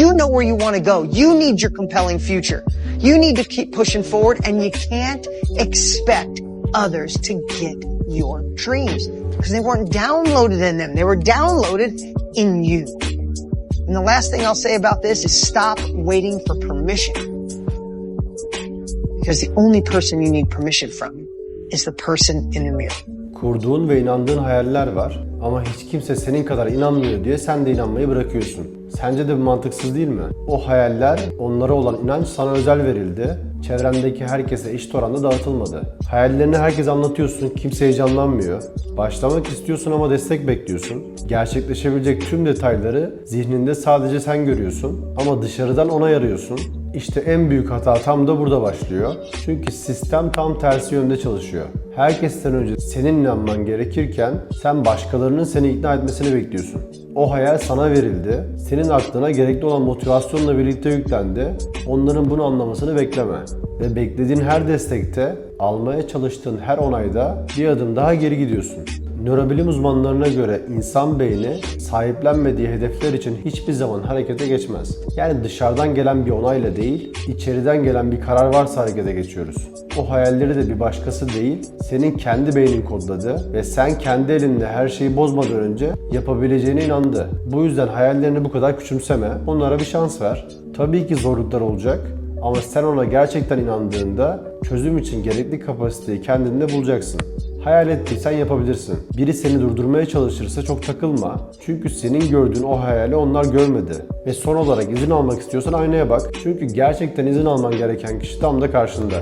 You know where you want to go. You need your compelling future. You need to keep pushing forward and you can't expect others to get your dreams because they weren't downloaded in them. They were downloaded in you. And the last thing I'll say about this is stop waiting for permission. Because the only person you need permission from is the person in the mirror. Kurduğun ve inandığın hayaller var ama hiç kimse senin kadar inanmıyor diye sen de inanmayı bırakıyorsun. Sence de bu mantıksız değil mi? O hayaller, onlara olan inanç sana özel verildi. Çevrendeki herkese eşit oranda dağıtılmadı. Hayallerini herkese anlatıyorsun, kimse heyecanlanmıyor. Başlamak istiyorsun ama destek bekliyorsun. Gerçekleşebilecek tüm detayları zihninde sadece sen görüyorsun ama dışarıdan ona yarıyorsun. İşte en büyük hata tam da burada başlıyor. Çünkü sistem tam tersi yönde çalışıyor. Herkesten önce senin inanman gerekirken sen başkalarının seni ikna etmesini bekliyorsun. O hayal sana verildi. Senin aklına gerekli olan motivasyonla birlikte yüklendi. Onların bunu anlamasını bekleme. Ve beklediğin her destekte, almaya çalıştığın her onayda bir adım daha geri gidiyorsun. Nörobilim uzmanlarına göre insan beyni sahiplenmediği hedefler için hiçbir zaman harekete geçmez. Yani dışarıdan gelen bir onayla değil, içeriden gelen bir karar varsa harekete geçiyoruz. O hayalleri de bir başkası değil, senin kendi beynin kodladı ve sen kendi elinde her şeyi bozmadan önce yapabileceğine inandı. Bu yüzden hayallerini bu kadar küçümseme, onlara bir şans ver. Tabii ki zorluklar olacak ama sen ona gerçekten inandığında çözüm için gerekli kapasiteyi kendinde bulacaksın. Hayal ettiysen yapabilirsin. Biri seni durdurmaya çalışırsa çok takılma. Çünkü senin gördüğün o hayali onlar görmedi. Ve son olarak izin almak istiyorsan aynaya bak. Çünkü gerçekten izin alman gereken kişi tam da karşında.